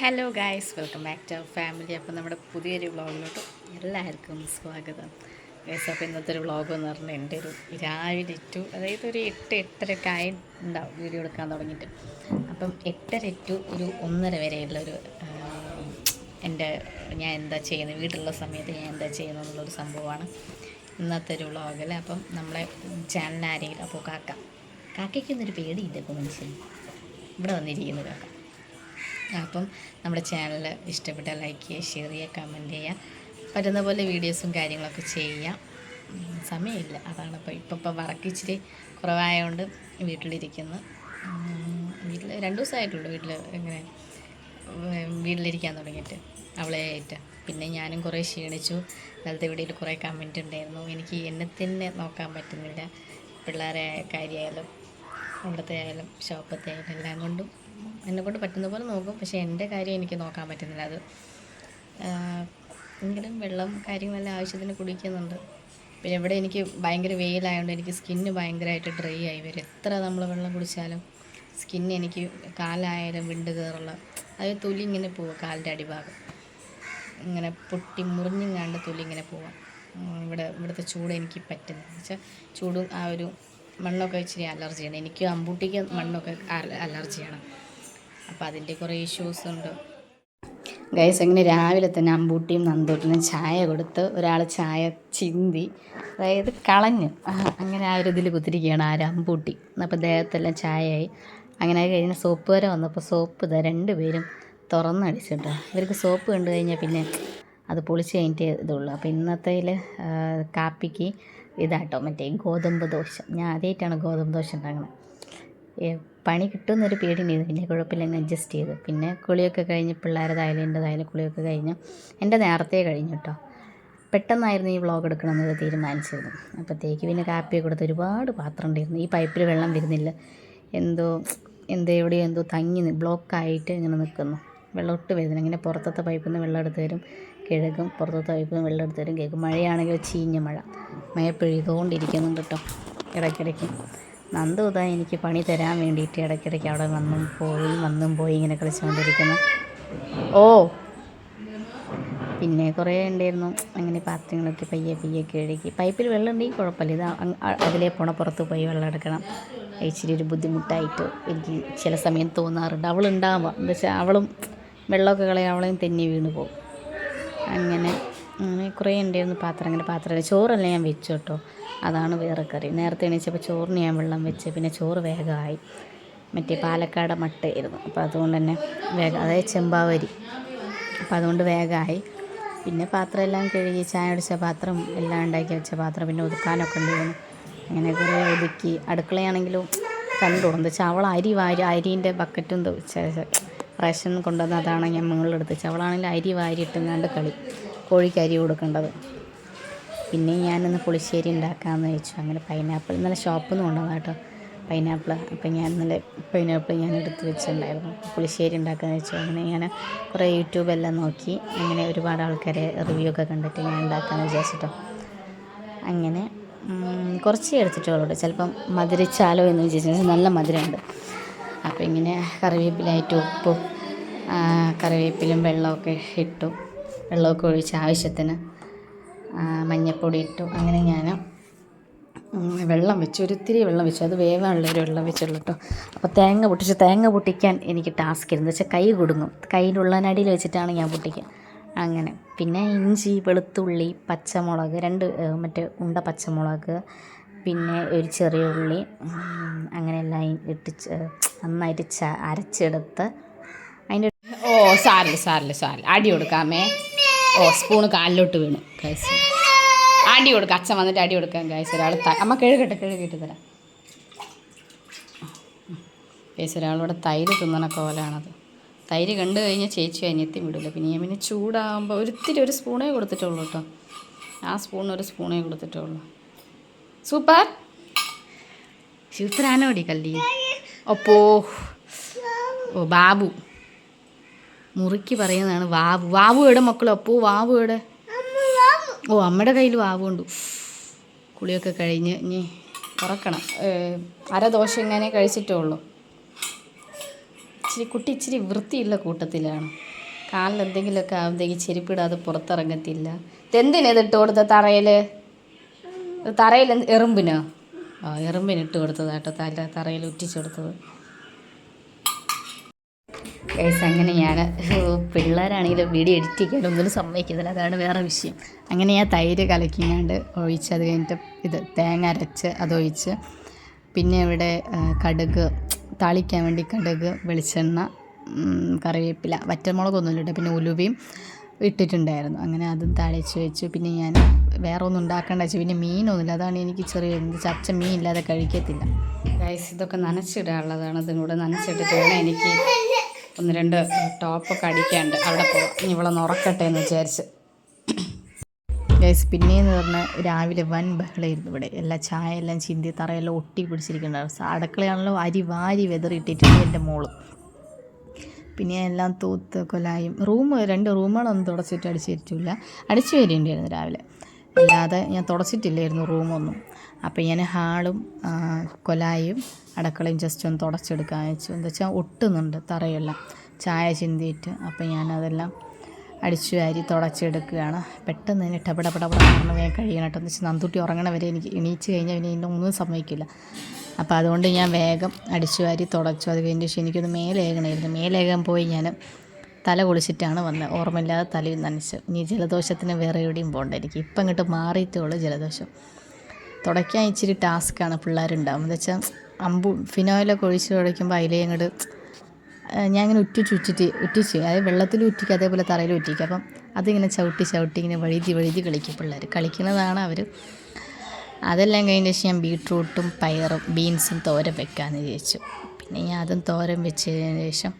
Hello guys welcome back to family അപ്പോൾ നമ്മുടെ പുതിയൊരു വ്ളോഗിലോട്ട് എല്ലാവർക്കും സ്വാഗതം. ഗൈസ് അപ്പോൾ ഇന്നത്തെ ഒരു വ്ളോഗ് എന്ന് പറഞ്ഞാൽ എന്റെ ഒരു രാവിലെ ടു അതായത് ഒരു എട്ട് എട്ടരയൊക്കെ ആയി ഉണ്ടാവും വീഡിയോ എടുക്കാൻ തുടങ്ങിയിട്ട്. അപ്പം എട്ടര ടു ഒരു ഒന്നര വരെയുള്ള ഒരു എന്റെ ഞാൻ എന്താ ചെയ്യുന്നത് വീട്ടിലുള്ള സമയത്ത് ഞാൻ എന്താ ചെയ്യുന്നത് എന്നുള്ളൊരു സംഭവമാണ് ഇന്നത്തെ ഒരു വ്ളോഗിൽ അപ്പം നമ്മളെ ചാനൽ ആരെങ്കിലും അപ്പോൾ കാക്ക. കാക്കയ്ക്കൊന്നൊരു പേടിയില്ല ഇപ്പോൾ മനുഷ്യൻ ഇവിടെ വന്നിരിക്കുന്നു കാക്ക. അപ്പം നമ്മുടെ ചാനൽ ഇഷ്ടപ്പെട്ട ലൈക്ക് ചെയ്യുക ഷെയർ ചെയ്യുക കമന്റ് ചെയ്യുക. പറ്റുന്ന പോലെ വീഡിയോസും കാര്യങ്ങളൊക്കെ ചെയ്യുക. സമയമില്ല. അതാണ് ഇപ്പോൾ ഇപ്പം ഇപ്പോൾ വർക്ക് ഇച്ചിരി കുറവായതുകൊണ്ട് വീട്ടിലിരിക്കുന്നു വീട്ടിൽ രണ്ട് ദിവസമായിട്ടുള്ളൂ വീട്ടിൽ ഇങ്ങനെ വീട്ടിലിരിക്കാൻ തുടങ്ങിയിട്ട്. അവളെ ആയിട്ട്. പിന്നെ ഞാനും കുറേ ക്ഷീണിച്ചു. ഇന്നലത്തെ വീഡിയോയിൽ കുറേ കമന്റ് ഉണ്ടായിരുന്നു. എനിക്ക് എന്നെ തന്നെ നോക്കാൻ പറ്റുന്നില്ല. പിള്ളേരെ കാര്യമായാലും അവിടുത്തെ ആയാലും ഷോപ്പത്തെ ആയാലും എല്ലാം കൊണ്ടും. എന്നെ കൊണ്ട് പറ്റുന്ന പോലെ നോക്കും. പക്ഷേ എന്റെ കാര്യം എനിക്ക് നോക്കാൻ പറ്റുന്നില്ല. അത് എങ്കിലും വെള്ളം കാര്യങ്ങളെല്ലാം ആവശ്യത്തിന് കുടിക്കുന്നുണ്ട്. പിന്നെ ഇവിടെ എനിക്ക് ഭയങ്കര വെയിലായതുകൊണ്ട് എനിക്ക് സ്കിന്ന് ഭയങ്കരമായിട്ട് ഡ്രൈ ആയി വരും. എത്ര നമ്മൾ വെള്ളം കുടിച്ചാലും സ്കിന്ന് എനിക്ക് കാലായാലും വിണ്ട് കയറുള്ള അത് തൊലി ഇങ്ങനെ പോവുക കാലിന്റെ അടിഭാഗം. ഇങ്ങനെ പൊട്ടി മുറിഞ്ഞിങ്ങാണ്ട് തൊലി ഇങ്ങനെ പോവാം. ഇവിടെ ഇവിടുത്തെ ചൂട് എനിക്ക് പറ്റുന്നില്ല. വെച്ചാൽ ചൂടും ആ ഒരു മണ്ണൊക്കെ ഇച്ചിരി അലർജിയാണ്. എനിക്ക് അമ്പൂട്ടിക്ക് മണ്ണൊക്കെ അല- അലർജിയാണ്. അപ്പോൾ അതിന്റെ കുറേ ഇഷ്യൂസ് ഉണ്ട്. ഗൈസ് അങ്ങനെ രാവിലെ തന്നെ അമ്പൂട്ടിയും നന്തൂട്ടിനും ചായ കൊടുത്ത് ഒരാൾ ചായ ചിന്തി അതായത് കളഞ്ഞു. അങ്ങനെ ആ ഒരു ഇതിൽ കുത്തിരിക്കുകയാണ് ആ ഒരു അമ്പൂട്ടി. അപ്പോൾ ദേഹത്തെല്ലാം ചായയായി. അങ്ങനെ കഴിഞ്ഞ് സോപ്പ് വരെ വന്നപ്പോൾ സോപ്പ് ഇതാ രണ്ടുപേരും തുറന്നടിച്ചിട്ടോ ഇവർക്ക് സോപ്പ് കണ്ടു കഴിഞ്ഞാൽ പിന്നെ അത് പൊളിച്ച് കഴിഞ്ഞിട്ട് ഇതുള്ളൂ. അപ്പോൾ ഇന്നത്തേൽ കാപ്പിക്ക് ഇതാട്ടോ. മറ്റേ ഗോതമ്പ് ദോശ. ഞാൻ ആദ്യമായിട്ടാണ് ഗോതമ്പ് ദോശ ഉണ്ടാക്കുന്നത് പണി കിട്ടുമെന്നൊരു പേടിയുണ്ടായിരുന്നു പിന്നെ കുഴപ്പമില്ല അങ്ങ് അഡ്ജസ്റ്റ് ചെയ്തു. പിന്നെ കുളിയൊക്കെ കഴിഞ്ഞ് പിള്ളേരതായാലും എന്റെതായാലും കുളിയൊക്കെ കഴിഞ്ഞു എന്റെ നേരത്തെ കഴിഞ്ഞു കേട്ടോ പെട്ടെന്നായിരുന്നു ഈ വ്ളോഗ് എടുക്കണമെന്ന് തീരുമാനിച്ചിരുന്നു അപ്പോഴത്തേക്ക് പിന്നെ കാപ്പിയൊക്കെ കൊടുത്ത് ഒരുപാട് പാത്രം ഉണ്ടായിരുന്നു. ഈ പൈപ്പിൽ വെള്ളം വരുന്നില്ല. എന്തോ എന്തോ എവിടെയോ എന്തോ തങ്ങി ബ്ലോക്കായിട്ട് ഇങ്ങനെ നിൽക്കുന്നു വെള്ളം ഒട്ട് വരുന്നില്ല. ഇങ്ങനെ പുറത്തത്തെ പൈപ്പിൽ നിന്ന് വെള്ളം എടുത്ത് തരും കിഴക്കും പുറത്തത്തെ പൈപ്പിൽ നിന്ന് വെള്ളം എടുത്ത് തരും. കേൾക്കും. മഴയാണെങ്കിൽ ചീഞ്ഞ മഴ. മഴ പെയ്തുകൊണ്ടിരിക്കുന്നുണ്ട് കേട്ടോ ഇടയ്ക്കിടയ്ക്ക്. നന്ദു ഇതാ എനിക്ക് പണി തരാൻ വേണ്ടിയിട്ട് ഇടയ്ക്കിടയ്ക്ക് അവിടെ വന്നും പോയി വന്നും പോയി ഇങ്ങനെ കളിച്ചുകൊണ്ടിരിക്കുന്നു. ഓ പിന്നെ കുറേ ഉണ്ടായിരുന്നു. അങ്ങനെ പാത്രങ്ങളൊക്കെ പയ്യെ പയ്യെ കഴുകി. പൈപ്പിൽ വെള്ളം ഉണ്ടെങ്കിൽ കുഴപ്പമില്ല. ഇത് അതിലേ പോണ പുറത്ത് പോയി വെള്ളം എടുക്കണം. ഇച്ചിരി ഒരു ബുദ്ധിമുട്ടായിട്ട് എനിക്ക് ചില സമയം തോന്നാറുണ്ട്. അവളുണ്ടാവുക എന്താ വെച്ചാൽ അവളും വെള്ളമൊക്കെ കളയാൻ അവളെയും തെന്നി വീണ് പോകും. അങ്ങനെ അങ്ങനെ കുറേ ഉണ്ടായിരുന്നു പാത്രം അങ്ങനെ പാത്രം ചോറല്ല ഞാൻ വെച്ചു കേട്ടോ. അതാണ് വേറെ കറി. നേരത്തെ എണീച്ചപ്പോൾ ചോറിന് ഞാൻ വെള്ളം വെച്ച് പിന്നെ ചോറ് വേഗമായി. മറ്റേ പാലക്കാട് മട്ടയായിരുന്നു. അപ്പോൾ അതുകൊണ്ട് തന്നെ വേഗം അതായത് ചെമ്പാവരി. അപ്പോൾ അതുകൊണ്ട് വേഗമായി. പിന്നെ പാത്രം എല്ലാം കഴുകി ചായ അടിച്ച പാത്രം എല്ലാം ഉണ്ടാക്കി വെച്ച പാത്രം പിന്നെ ഒതുക്കാനൊക്കെ ഉണ്ടായിരുന്നു അങ്ങനെ കുറേ ഒതുക്കി. അടുക്കളയാണെങ്കിലും കണ്ടു. എന്താ വെച്ചാൽ അവൾ അരി വാരി അരീന്റെ ബക്കറ്റും റേഷൻ കൊണ്ടുവന്ന് അതാണ് ഞാൻ മുകളിലെടുത്ത് വെച്ചാൽ അവളാണെങ്കിൽ അരി വാരി ഇട്ടുങ്ങാണ്ട് കളി. കോഴിക്ക് അരി കൊടുക്കേണ്ടത്. പിന്നെ ഞാനിന്ന് പുളിശ്ശേരി ഉണ്ടാക്കാമെന്ന് വെച്ചു. അങ്ങനെ പൈനാപ്പിൾ നല്ല ഷോപ്പിൽ നിന്ന് കൊണ്ടുവന്ന കേട്ടോ പൈനാപ്പിൾ അപ്പം ഞാൻ നല്ല പൈനാപ്പിൾ ഞാൻ എടുത്ത് വെച്ചിട്ടുണ്ടായിരുന്നു. പുളിശ്ശേരി ഉണ്ടാക്കാമെന്ന് വെച്ചു. അങ്ങനെ ഞാൻ കുറേ യൂട്യൂബെല്ലാം നോക്കി. അങ്ങനെ ഒരുപാട് ആൾക്കാരെ റിവ്യൂ ഒക്കെ കണ്ടിട്ട് ഞാൻ ഉണ്ടാക്കാമെന്ന് വിചാരിച്ചിട്ടോ. അങ്ങനെ കുറച്ചേ എടുത്തിട്ടുള്ളൂ ചിലപ്പം മധുരിച്ചാലോ എന്ന് വിചാരിച്ചു നല്ല മധുരമുണ്ട്. അപ്പോൾ ഇങ്ങനെ കറിവേപ്പിലായിട്ട് ഉപ്പും കറിവേപ്പിലും വെള്ളമൊക്കെ ഇട്ടു. വെള്ളമൊക്കെ ഒഴിച്ച് ആവശ്യത്തിന് മഞ്ഞൾപ്പൊടി ഇട്ടു. അങ്ങനെ ഞാൻ വെള്ളം വെച്ചു. ഒരിത്തിരി വെള്ളം വെച്ചു. അത് വേവാനുള്ളൊരു വെള്ളം വെച്ചുള്ളൂ കേട്ടോ. അപ്പോൾ തേങ്ങ പൊട്ടിച്ച് തേങ്ങ പൊട്ടിക്കാൻ എനിക്ക് ടാസ്ക് ഇരുന്നു വെച്ചാൽ കൈ കൊടുങ്ങും. കൈയുടെ ഉള്ളനടിയിൽ വെച്ചിട്ടാണ് ഞാൻ പൊട്ടിക്കുക അങ്ങനെ. പിന്നെ ഇഞ്ചി വെളുത്തുള്ളി പച്ചമുളക് രണ്ട് മറ്റേ ഉണ്ട പച്ചമുളക് പിന്നെ ഒരു ചെറിയ ഉള്ളി അങ്ങനെ അങ്ങനെയെല്ലാം ഇട്ട് നന്നായിട്ട് ച അരച്ചെടുത്ത് അതിന്റെ ഓ സാറിൽ സാറിൽ സാറിൽ അടി കൊടുക്കാമേ. ഓ സ്പൂണ് കാലിലോട്ട് വീണു കൈസ് അടി കൊടുക്കുക അച്ഛൻ വന്നിട്ട് അടി കൊടുക്കാൻ കൈസ് ഒരാൾ അമ്മ കഴുകട്ടെ കഴുകിയിട്ട് തരാം. കേസ് ഒരാളിവിടെ തൈര് തിന്നണ കോലാണത് തൈര് കണ്ടു കഴിഞ്ഞാൽ ചേച്ചി അനിയത്തിയും വിടില്ല പിന്നെ ഞാൻ പിന്നെ ചൂടാകുമ്പോൾ ഒരിത്തിരി ഒരു സ്പൂണേ കൊടുത്തിട്ടുള്ളൂ കേട്ടോ ആ സ്പൂണിന് ഒരു സ്പൂണേ കൊടുത്തിട്ടുള്ളൂ. സൂപ്പർ സൂപ്പറാണോടി കല്ലി? ഒപ്പോ. ഓ ബാബു. മുറുക്കി പറയുന്നതാണ് വാവു. വാവു എവിടെ മക്കളും? അപ്പോ വാവു എവിടെ? ഓ അമ്മയുടെ കയ്യിൽ വാവു ഉണ്ട് കുളിയൊക്കെ കഴിഞ്ഞ് ഇനി ഉറക്കണം. അര ദോശ ഇങ്ങനെ കഴിച്ചിട്ടേ ഉള്ളൂ. ഇച്ചിരി കുട്ടി ഇച്ചിരി വൃത്തിയുള്ള കൂട്ടത്തിലാണ്. കാലിൽ എന്തെങ്കിലുമൊക്കെ ആവുമ്പോഴത്തേക്ക് ചെരുപ്പിടാതെ പുറത്തിറങ്ങത്തില്ല. ഇതെന്തിനാ ഇത് ഇട്ട് കൊടുത്ത തറയിൽ തറയിൽ എറുമ്പിനോ? ആ എറുമ്പിന് ഇട്ട് കൊടുത്തതാട്ടോ തല തറയിൽ ഉറ്റിച്ചു കൊടുത്തത്. ഗൈസ് അങ്ങനെയാണ്. പിള്ളേരാണെങ്കിലും വീഡിയോ എഡിറ്റ് ചെയ്യാൻ ഒന്നിനും സമ്മതിക്കുന്നില്ല അതാണ് വേറെ വിഷയം. അങ്ങനെ ഞാൻ തൈര് കലക്കിങ്ങാണ്ട് ഒഴിച്ച് അത് കഴിഞ്ഞിട്ട് ഇത് തേങ്ങ അരച്ച് അതൊഴിച്ച് പിന്നെ ഇവിടെ കടുക് താളിക്കാൻ വേണ്ടി കടുക് വെളിച്ചെണ്ണ കറിവേപ്പില വറ്റമുളകൊന്നും ഇല്ല പിന്നെ ഉലുവയും ഇട്ടിട്ടുണ്ടായിരുന്നു. അങ്ങനെ അതും താളിച്ച് വെച്ചു. പിന്നെ ഞാൻ വേറെ ഒന്നും ഉണ്ടാക്കേണ്ട വെച്ചു. പിന്നെ മീനൊന്നുമില്ല. അതാണ് എനിക്ക് ചെറിയ ചച്ച മീൻ ഇല്ലാതെ കഴിക്കത്തില്ല. ഗൈസ് ഇതൊക്കെ നനച്ചിടാനുള്ളതാണ്. ഇതിനൂടെ നനച്ചിട്ടിട്ട് വേണം എനിക്ക് ഒന്ന് രണ്ട് ടോപ്പൊക്കെ അടിക്കാണ്ട് അവിടെ പോവാം. ഇവിടെ ഉറക്കട്ടെ എന്ന് വിചാരിച്ച്. ഗൈസ് പിന്നെയെന്ന് പറഞ്ഞാൽ രാവിലെ വൻ ബഹളമായിരുന്നു ഇവിടെ. എല്ലാ ചായ എല്ലാം ചിന്തി തറയെല്ലാം ഒട്ടി പിടിച്ചിരിക്കുന്നുണ്ടായിരുന്നു അടുക്കളയാണല്ലോ അരി വാരി വെതറിയിട്ടിട്ടുണ്ട് എന്റെ മോൾ. പിന്നെ എല്ലാം തൂത്ത് കൊലായും. റൂം രണ്ട് റൂമുകളൊന്നും തുടച്ചിട്ട് അടിച്ചിട്ടില്ല. അടിച്ചു വരേണ്ടിയായിരുന്നു രാവിലെ. അല്ലാതെ ഞാൻ തുടച്ചിട്ടില്ലായിരുന്നു റൂമൊന്നും. അപ്പോൾ ഞാൻ ഹാളും കൊലായും അടുക്കളയും ജസ്റ്റ് ഒന്ന് തുടച്ചെടുക്കാൻ വെച്ചു എന്താ വെച്ചാൽ ഒട്ടുന്നുണ്ട് തറയെല്ലാം. ചായ ചിന്തിയിട്ട് അപ്പം ഞാനതെല്ലാം അടിച്ചു വാരി തുടച്ചെടുക്കുകയാണ്. പെട്ടെന്ന് തന്നെ ടപടപടപട പറഞ്ഞ് വേഗം കഴിയണട്ടോ എന്ന് വെച്ചാൽ നന്തുട്ടി ഉറങ്ങണ വരെ എനിക്ക് എണീച്ച് കഴിഞ്ഞാൽ പിന്നെ ഇതിന്റെ ഒന്നും സമ്മതിക്കില്ല. അപ്പോൾ അതുകൊണ്ട് ഞാൻ വേഗം അടിച്ചു വാരി തുടച്ചു. അത് കഴിഞ്ഞ ശേഷം എനിക്കൊന്ന് മേലേകണമായിരുന്നു മേലേകാൻ പോയി ഞാൻ തല കുളിച്ചിട്ടാണ് വന്നത് ഓർമ്മയില്ലാതെ തലയിൽ നനച്ചു. ഇനി ജലദോഷത്തിന് വേറെ എവിടെയും പോകണ്ട എനിക്ക് ഇപ്പം അങ്ങോട്ട് മാറിയിട്ടേ ഉള്ളൂ ജലദോഷം. തുടയ്ക്കാൻ ഇച്ചിരി ടാസ്ക്കാണ് പിള്ളേരുണ്ടാവും. എന്ന് വെച്ചാൽ അമ്പു ഫിനോയിലൊക്കെ ഒഴിച്ച് തുടയ്ക്കുമ്പോൾ അതിലേ അങ്ങോട്ട് ഞാൻ ഇങ്ങനെ ഉറ്റിച്ച് ഉറ്റിച്ച് ഉറ്റിച്ച് അതായത് വെള്ളത്തിൽ ഉറ്റിക്കുക അതേപോലെ തറയിൽ ഉറ്റിക്കുക അപ്പം അതിങ്ങനെ ചവിട്ടി ചവിട്ടി ഇങ്ങനെ വഴുതി വഴുതി കളിക്കും പിള്ളേർ കളിക്കുന്നതാണ് അവർ അതെല്ലാം കഴിഞ്ഞ ശേഷം ഞാൻ ബീട്രൂട്ടും പയറും ബീൻസും തോരൻ വെക്കാമെന്ന് വിചാരിച്ചു. പിന്നെ ഞാൻ അതും തോരൻ വെച്ചതിന് ശേഷം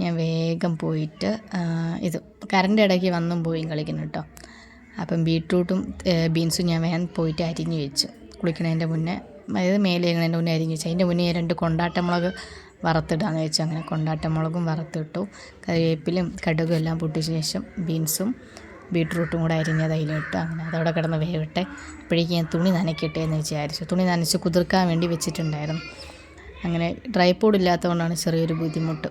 ഞാൻ വേഗം പോയിട്ട് ഇത് കറണ്ട് ഇടയ്ക്ക് വന്നും പോയും കളിക്കുന്നു കേട്ടോ. അപ്പം ബീട്രൂട്ടും ബീൻസും ഞാൻ വേഗം പോയിട്ട് അരിഞ്ഞ് വെച്ചു. കുളിക്കണതിന്റെ മുന്നേ അതായത് മേലെ അതിന്റെ മുന്നേ അരിഞ്ഞ് വെച്ചു അതിന്റെ മുന്നേ രണ്ട് കൊണ്ടാട്ടമുളക് വറുത്തിടാന്ന് വെച്ചു അങ്ങനെ കൊണ്ടാട്ടമുളകും വറുത്തിട്ടു. കറിവേപ്പിലും കടുകും എല്ലാം പൊട്ടിച്ച ശേഷം ബീൻസും ബീട്രൂട്ടും കൂടെ അരിഞ്ഞത് അതിലിട്ട്. അങ്ങനെ അതവിടെ കിടന്ന് വേവിട്ടെ. അപ്പോഴേക്കും ഞാൻ തുണി നനയ്ക്കട്ടെ എന്ന് വിചാരിച്ചു. തുണി നനച്ച് കുതിർക്കാൻ വേണ്ടി വെച്ചിട്ടുണ്ടായിരുന്നു. അങ്ങനെ ഡ്രൈ പോഡ് ഇല്ലാത്തതുകൊണ്ടാണ് ചെറിയൊരു ബുദ്ധിമുട്ട്.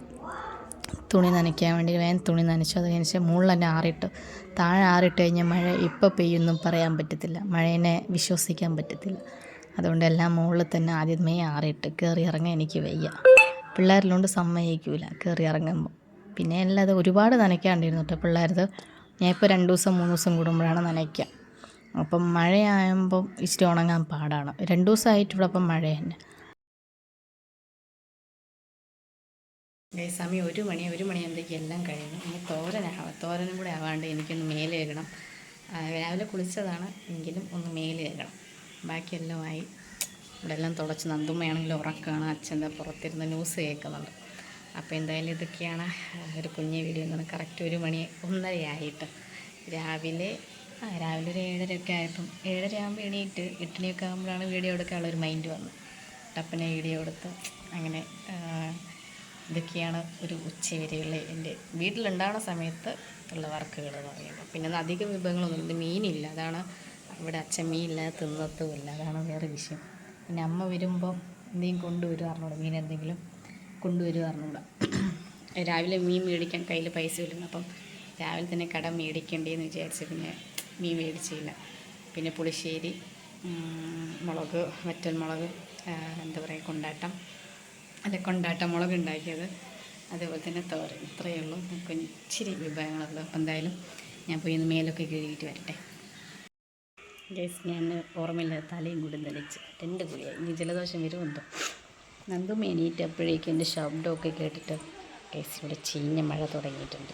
തുണി നനയ്ക്കാൻ വേണ്ടി വേഗം തുണി നനച്ചു. അത് കഴിഞ്ഞ മുകളിൽ തന്നെ ആറിട്ട്. താഴെ ആറിട്ട് കഴിഞ്ഞാൽ മഴ ഇപ്പോൾ പെയ്യൊന്നും പറയാൻ പറ്റത്തില്ല. മഴേനെ വിശ്വസിക്കാൻ പറ്റത്തില്ല. അതുകൊണ്ട് എല്ലാം മുകളിൽ തന്നെ ആദ്യമേ ആറിയിട്ട് കയറി ഇറങ്ങാൻ എനിക്ക് വയ്യ. പിള്ളേരിലോണ്ട് സമ്മതിക്കൂല കയറി ഇറങ്ങുമ്പോൾ പിന്നെ എല്ലാം അത് ഒരുപാട് നനയ്ക്കാണ്ടിരുന്നു കേട്ടോ പിള്ളേരത്. ഞാൻ ഇപ്പോൾ രണ്ട് ദിവസം മൂന്ന് ദിവസം കൂടുമ്പോഴാണ് നനയ്ക്കുക. അപ്പം മഴയാകുമ്പം ഇച്ചിരി ഉണങ്ങാൻ പാടാണ്. രണ്ട് ദിവസമായിട്ട് ഇവിടെ അപ്പം മഴ തന്നെ. സമയം ഒരു മണി ഒരു മണി എന്തൊക്കെ എല്ലാം കഴിഞ്ഞു. ഇനി തോരനാവാം തോരനും കൂടെ ആവാണ്ട് എനിക്കൊന്ന് മേലെ കഴുകണം. രാവിലെ കുളിച്ചതാണ് എങ്കിലും ഒന്ന് മേലെ കഴുകണം. ബാക്കിയെല്ലാമായി ഇവിടെ എല്ലാം തുടച്ച് നന്ദുമ്മയാണെങ്കിലും ഉറക്കമാണ്. അച്ഛന്റെ പുറത്തിരുന്ന് ന്യൂസ് കേൾക്കുന്നുണ്ട്. അപ്പോൾ എന്തായാലും ഇതൊക്കെയാണ് ഒരു കുഞ്ഞ് വീഡിയോ എന്ന് പറഞ്ഞാൽ കറക്റ്റ് ഒരു മണി ഒന്നരയായിട്ട് രാവിലെ ആ രാവിലെ ഒരു ഏഴരയൊക്കെ ആയപ്പം ഏഴര ആകുമ്പോൾ എണീറ്റ് എട്ടണിയൊക്കെ ആകുമ്പോഴാണ് വീഡിയോ എടുക്കാനുള്ള ഒരു മൈൻഡ് വന്നത്. ടപ്പനെ വീഡിയോ എടുത്ത് അങ്ങനെ ഇതൊക്കെയാണ് ഒരു ഉച്ചവരെയുള്ള എന്റെ വീട്ടിലുണ്ടാവുന്ന സമയത്ത് ഉള്ള വർക്കുകൾ എന്ന് പറയുമ്പോൾ പിന്നെ അധികം വിഭവങ്ങളൊന്നും ഇല്ല മീനില്ല. അതാണ് ഇവിടെ അച്ഛൻ മീനില്ല തിന്നത്തുമില്ല അതാണ് വേറെ വിഷയം. പിന്നെ അമ്മ വരുമ്പോൾ എന്തെങ്കിലും കൊണ്ടുവരും അറിഞ്ഞൂടെ. മീൻ എന്തെങ്കിലും കൊണ്ടുവരും അറിഞ്ഞൂടെ. രാവിലെ മീൻ മേടിക്കാൻ കയ്യിൽ പൈസ ഇല്ല അപ്പം രാവിലെ തന്നെ കട മേടിക്കേണ്ടതെന്ന് വിചാരിച്ച് പിന്നെ മീൻ മേടിച്ചില്ല. പിന്നെ പുളിശ്ശേരി മുളക് വറ്റൽ മുളക് എന്താ പറയുക കൊണ്ടാട്ടം. അല്ല കൊണ്ടാട്ട മുളക് ഉണ്ടാക്കിയത്. അതേപോലെ തന്നെ തോരൻ. ഇത്രയേ ഉള്ളൂ. ഇച്ചിരി വിഭവങ്ങളുള്ളൂ. അപ്പം എന്തായാലും ഞാൻ പോയി ഒന്ന് മേലൊക്കെ കഴുകിയിട്ട് വരട്ടെ. ഗൈസ് ഞാൻ ഓർമ്മയില്ല തലയും കൂടി നനച്ച് രണ്ട് കുളിയായി. ഇനി ജലദോഷം വരുമെന്തോ? നന്ദു മേനീറ്റപ്പോഴേക്കും എന്റെ ശബ്ദമൊക്കെ കേട്ടിട്ട് ഗൈസ് ഇവിടെ ചീഞ്ഞ മഴ തുടങ്ങിയിട്ടുണ്ട്.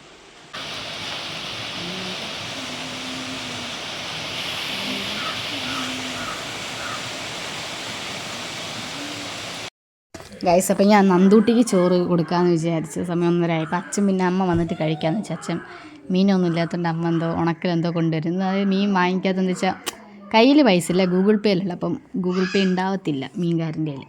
ഗൈസ് അപ്പം ഞാൻ നന്ദൂട്ടിക്ക് ചോറ് കൊടുക്കാമെന്ന് വിചാരിച്ച് സമയം ഒന്നരായി. അപ്പം അച്ഛൻ പിന്നെ അമ്മ വന്നിട്ട് കഴിക്കാമെന്ന് വെച്ചാൽ അച്ഛൻ മീനൊന്നും ഇല്ലാത്തതുകൊണ്ട് അമ്മ എന്തോ ഉണക്കലെന്തോ കൊണ്ടുവരുന്നത് അത് മീൻ വാങ്ങിക്കാത്തതെന്ന് വെച്ചാൽ കയ്യിൽ പൈസ ഇല്ല ഗൂഗിൾ അല്ല അപ്പം ഗൂഗിൾ പേ ഉണ്ടാവത്തില്ല മീൻകാരന്റെ കയ്യിൽ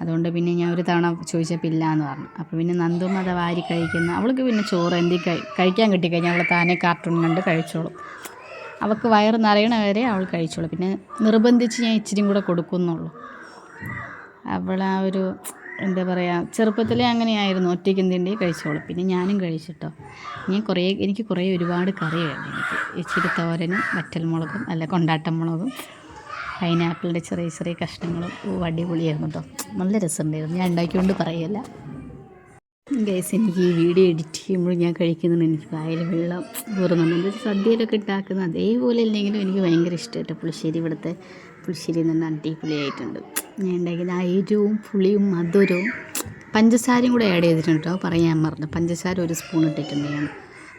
അതുകൊണ്ട് പിന്നെ ഞാൻ ഒരു തവണ ചോദിച്ചപ്പോൾ ഇല്ല എന്ന് പറഞ്ഞു. അപ്പോൾ പിന്നെ നന്ദും അത് വാരി കഴിക്കുന്ന അവൾക്ക് പിന്നെ ചോറ് എന്തി കഴി കഴിക്കാൻ കിട്ടിക്കഴിഞ്ഞാൽ അവൾ താനെ കാർട്ടൂൺ കണ്ട് കഴിച്ചോളും. അവൾക്ക് വയറ് നിറയണ വരെ അവൾ കഴിച്ചോളും. പിന്നെ നിർബന്ധിച്ച് ഞാൻ ഇച്ചിരി കൂടെ കൊടുക്കുന്നുള്ളൂ. അവൾ ആ ഒരു എന്താ പറയുക ചെറുപ്പത്തിലേ അങ്ങനെയായിരുന്നു. ഒറ്റയ്ക്ക് എന്തിന്റെ കഴിച്ചോളും. പിന്നെ ഞാനും കഴിച്ചിട്ടോ. ഞാൻ കുറേ എനിക്ക് കുറേ ഒരുപാട് കറി വേണം എനിക്ക്. ഇച്ചിരി തോരനും വറ്റൽമുളകും അല്ല കൊണ്ടാട്ടം മുളകും പൈനാപ്പിളിന്റെ ചെറിയ ചെറിയ കഷ്ണങ്ങളും അടിപൊളിയായിരുന്നു കേട്ടോ നല്ല രസമുണ്ടായിരുന്നു. ഞാൻ ഉണ്ടാക്കിക്കൊണ്ട് പറയല്ല. ഗൈസ് എനിക്ക് ഈ വീഡിയോ എഡിറ്റ് ചെയ്യുമ്പോൾ ഞാൻ കഴിക്കുന്നുണ്ട്. എനിക്ക് വായിൽ വെള്ളം എന്താ വെച്ചാൽ സദ്യയിലൊക്കെ ഉണ്ടാക്കുന്ന അതേപോലെ അല്ലെങ്കിലും എനിക്ക് ഭയങ്കര ഇഷ്ടമായിട്ട് പുളിശ്ശേരി ഇവിടുത്തെ പുളിശ്ശേരി എന്ന് അടിപൊളിയായിട്ടുണ്ട് ഞാൻ ഉണ്ടാക്കിയത് ആ എരിവും പുളിയും മധുരവും പഞ്ചസാരയും കൂടെ ആഡ് ചെയ്തിട്ടുണ്ട് കേട്ടോ. പറയാൻ മറന്നു. പഞ്ചസാര ഒരു സ്പൂൺ ഇട്ടിട്ടുണ്ട് ഞാൻ.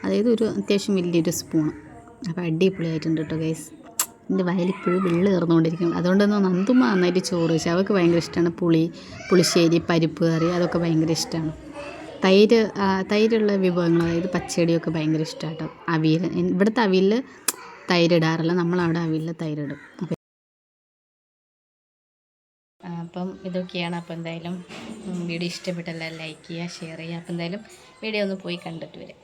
അതായത് ഒരു അത്യാവശ്യം വലിയൊരു സ്പൂൺ അപ്പോൾ അടിപൊളിയായിട്ടുണ്ട് കേട്ടോ ഗൈസ് എന്റെ വയലിപ്പോഴും വെള്ളം കയറുന്നുകൊണ്ടിരിക്കും അതുകൊണ്ടൊന്നും നന്ദുമ്മ നന്നായിട്ട് ചോറ് വെച്ചാൽ അവൾക്ക് ഭയങ്കര ഇഷ്ടമാണ് പുളി പുളിശ്ശേരി പരിപ്പ് കറി അതൊക്കെ ഭയങ്കര ഇഷ്ടമാണ് തൈര് തൈരുള്ള വിഭവങ്ങൾ അതായത് പച്ചടിയൊക്കെ ഭയങ്കര ഇഷ്ടമാണ് കേട്ടോ അവിയൽ ഇവിടുത്തെ അവിയൽ തൈരിടാറില്ല. നമ്മളവിടെ അവിയലിൽ തൈരിടും. അപ്പം ഇതൊക്കെയാണ്. അപ്പോൾ എന്തായാലും വീഡിയോ ഇഷ്ടപ്പെട്ടല്ല ലൈക്ക് ചെയ്യുക ഷെയർ ചെയ്യുക. അപ്പോൾ എന്തായാലും വീഡിയോ ഒന്ന് പോയി കണ്ടിട്ട് വരാം.